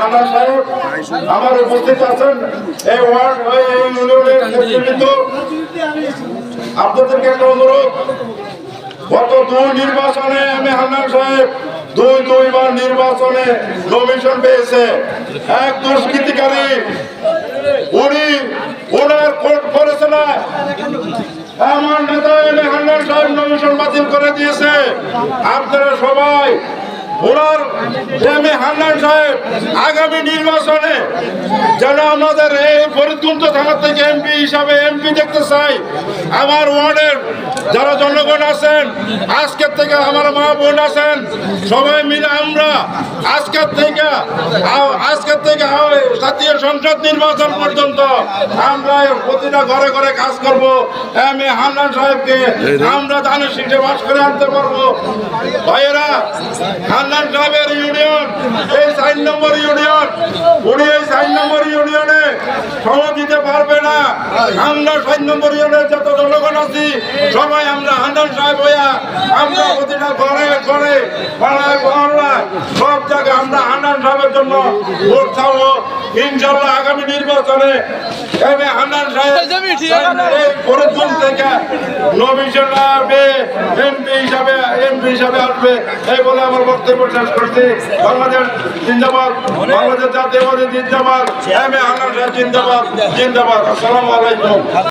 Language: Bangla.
হানা সাহেব আমার উপস্থিত আছেন এই ওয়ার্ড, এই ইউনিয়নের নেতৃবৃন্দ। আপনাদেরকে একটা অনুরোধ, গত দুই নির্বাচনে এম এ হান্নান সাহেব দুই দুইবার নির্বাচনে নমিশন পেয়েছে। এক দুষ্কৃতিকারী, উনি ওনার কোর্ট করেছে না। আমার নেতা এম হান্নান সাহেব নমিশন বাতিল করে দিয়েছে। আপনারা সবাই ওনার এম এ হান্নান সাহেব, আগামী নির্বাচনে যেন আমাদের এই ফরিদকুঞ্জ থানা থেকে এমপি হিসাবে এমপি দেখতে চাই। আমার ওয়ার্ডের যারা জনগণ আছেন, আজকের থেকে আমার মা বোন আছেন, সবাই মিলে আমরা আজকের থেকে আজকের থেকে জাতীয় সংসদ নির্বাচন পর্যন্ত। আমরা প্রতিটা ঘরে ঘরে কাজ করব। এম এ হান্নান সাহেবকে আমরা ধানের সিটে বাস করে আনতে পারব। ভাইয়েরা, হান্নান সাহেবের ইউনিয়ন, এই চার নম্বর ইউনিয়ন, উনি এই চার নম্বর ইউনিয়নে সময় দিতে পারবে না। আমরা চার নম্বর ইউনিয়নের যত জনগণ আছি, সবাই আমরা হান্নান সাহেব হইয়া আমরা প্রতিটা ঘরে ঘরে পাড়ায় মহল্লায় সব জায়গায় আমরা হান্নান সাহেবের জন্য ভোট চাবো ইনশাল্লাহ আগামী নির্বাচনে এম এ হান্নান সাহেব ফরিদগঞ্জ থেকে আসবে এমপি হিসাবে এমপি হিসাবে আসবে। এই বলে আমার বক্তব্য শেষ করছি। বাংলাদেশ জিন্দাবাদ বাংলাদেশ জাতীয়বাদী জিন্দাবাদ এম এ হান্নান সাহেব জিন্দাবাদ জিন্দাবাদ। আসসালামু আলাইকুম।